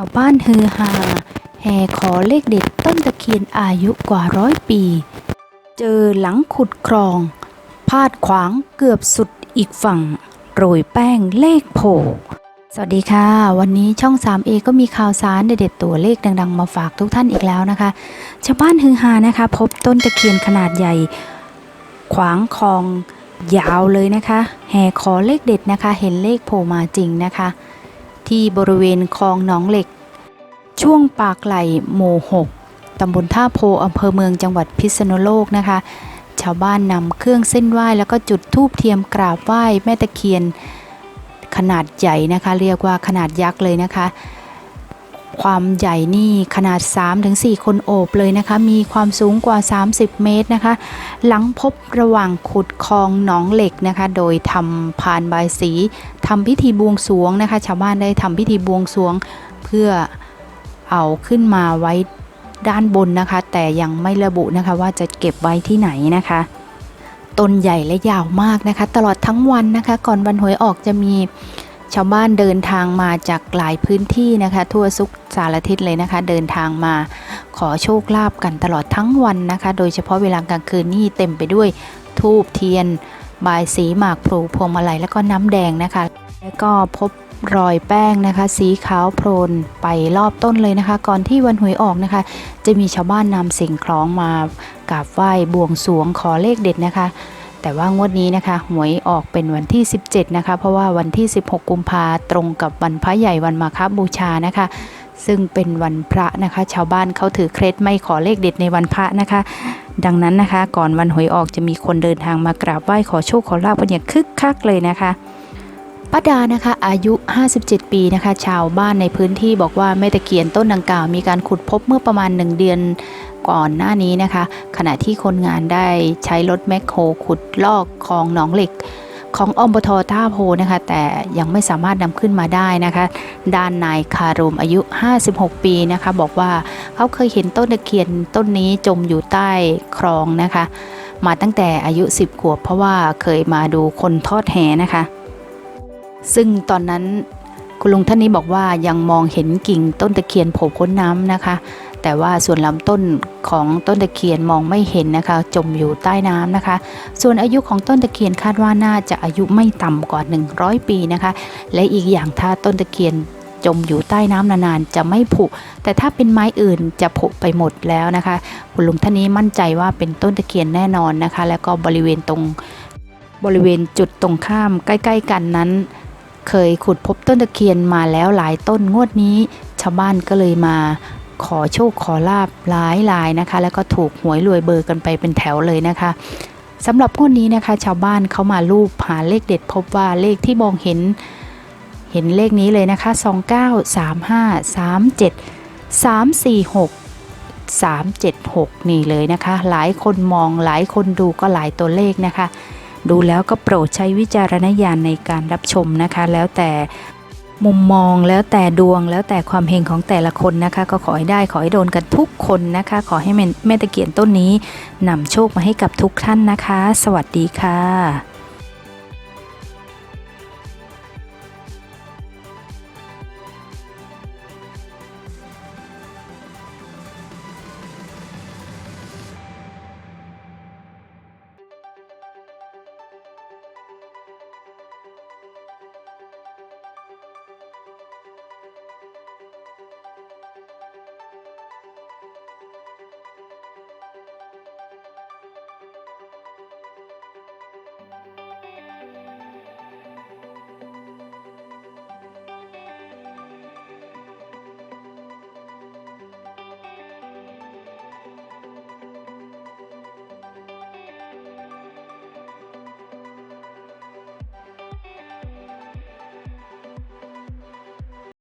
ชาวบ้านฮือฮา แห่ขอเลขเด็ดต้นตะเคียนอายุกว่าร้อยปี เจอหลังขุดคลอง พาดขวางเกือบสุดอีกฝั่ง โรยแป้งเลขโผล่สวัสดีค่ะ วันนี้ช่อง 3A ก็มีข่าวสารเด็ดๆตัวเลขดัง ๆ มาฝากทุกท่านอีกแล้วนะคะชาวบ้านฮือฮานะคะ พบต้นตะเคียนขนาดใหญ่ ขวางคลองยาวเลยนะคะ แห่ขอเลขเด็ดนะคะ เห็นเลขโผล่มาจริงนะคะ ที่บริเวณคลองหนองเหล็ก ช่วงปากไหลหมู่6ตำบลท่าโพอำเภอเมืองจังหวัดพิษณุโลกนะคะ ชาวบ้านนำเครื่องเส้นไหว้แล้วก็จุดธูปเทียมกราบไหว้แม่ตะเคียนขนาดใหญ่นะคะ เรียกว่าขนาดยักษ์เลยนะคะ ความใหญ่นี่ขนาด 3-4 คนโอบเลยนะคะ มีความสูงกว่า 30 เมตรนะคะ หลังพบระหว่างขุดคลองหนองเหล็กนะคะ โดยทำพานบายสีทำพิธีบวงสวงนะคะ ชาวบ้านได้ทำพิธีบวงสวงเพื่อเอาขึ้นมาไว้ด้านบนนะคะ แต่ยังไม่ระบุนะคะว่าจะเก็บไว้ที่ไหนนะคะต้นใหญ่และยาวมากนะคะ ตลอดทั้งวันนะคะ ก่อนวันหวยออกจะมี ชาวบ้านเดินทางมาจากหลายพื้นที่นะคะ ทั่วสุกสารทิศเลยนะคะ เดินทางมาขอโชคลาภกันตลอดทั้งวันนะคะ โดยเฉพาะเวลากลางคืนนี่เต็มไปด้วยทูบเทียนบายสีหมากพลูพวงมาลัยแล้วก็น้ำแดงนะคะ แล้วก็พบรอยแป้งนะคะ สีขาวโพลนไปรอบต้นเลยนะคะ ก่อนที่วันหวยออกนะคะ จะมีชาวบ้านนำสิ่งคล้องมากราบไหว้บวงสรวงขอเลขเด็ดนะคะ แต่ว่างวดนี้นะคะหวยออกเป็นวันที่ 17 นะคะ เพราะว่าวันที่ 16 กุมภาตรงกับวันพระใหญ่วันมาคบูชานะคะ ซึ่งเป็นวันพระนะคะ ชาวบ้านเขาถือเคล็ดไม่ขอเลขเด็ดในวันพระนะคะ ดังนั้นนะคะ ก่อนวันหวยออกจะมีคนเดินทางมากราบไหว้ขอโชคขอลาบกันอย่างคึกคักเลยนะคะ ป้าดานะคะอายุ 57 ปีนะคะ ชาวบ้านในพื้นที่บอกว่าแม่ตะเคียนต้นดังกล่าว มีการขุดพบเมื่อประมาณ 1 เดือนก่อนหน้านี้นะคะ ขณะที่คนงานได้ใช้รถแมคโครขุดลอกคลองหนองเหล็กของอมปทท่าโพนะคะ แต่ยังไม่สามารถนำขึ้นมาได้นะคะ ด้านนายคารมอายุ 56 ปีนะคะ บอกว่าเขาเคยเห็นต้นตะเคียนต้นนี้จมอยู่ใต้คลองนะคะ มาตั้งแต่อายุ 10 ขวบเพราะว่าเคยมาดูคนทอดแหนะคะ ซึ่งตอนนั้นคุณลุงท่านนี้บอกว่ายังมองเห็นกิ่งต้นตะเคียนโผล่พ้นน้ำนะคะ แต่ว่าส่วนลำต้นของต้นตะเคียนมองไม่เห็นนะคะ จมอยู่ใต้น้ำนะคะ ส่วนอายุของต้นตะเคียนคาดว่าน่าจะอายุไม่ต่ำกว่า 100 ปีนะคะ และอีกอย่างถ้าต้นตะเคียนจมอยู่ใต้น้ำนานๆ จะไม่ผุ แต่ถ้าเป็นไม้อื่นจะผุไปหมดแล้วนะคะ คุณลุงท่านนี้มั่นใจว่าเป็นต้นตะเคียนแน่นอนนะคะ แล้วก็บริเวณตรงบริเวณจุดตรงข้ามใกล้ ๆ กันนั้น เคยขุดพบต้นตะเคียนมาแล้วหลายต้นงวดนี้ ชาวบ้านก็เลยมาขอโชคขอลาบหลายลายนะคะ แล้วก็ถูกหวยรวยเบอร์กันไปเป็นแถวเลยนะคะสำหรับงวดนี้นะคะ ชาวบ้านเขามาลูบหาเลขเด็ดพบว่าเลขที่มองเห็น เห็นเลขนี้เลยนะคะ 29 35 37 346 376 นี่เลยนะคะ หลายคนมองหลายคนดูก็หลายตัวเลขนะคะ ดูแล้วก็โปรดใช้วิจารณญาณในการรับชมนะคะ แล้วแต่มุมมองแล้วแต่ดวงแล้วแต่ความเฮงของแต่ละคนนะคะ ก็ขอให้ได้ขอให้โดนกันทุกคนนะคะ ขอให้แม่ตะเกียนต้นนี้นำโชคมาให้กับทุกท่านนะคะ สวัสดีค่ะ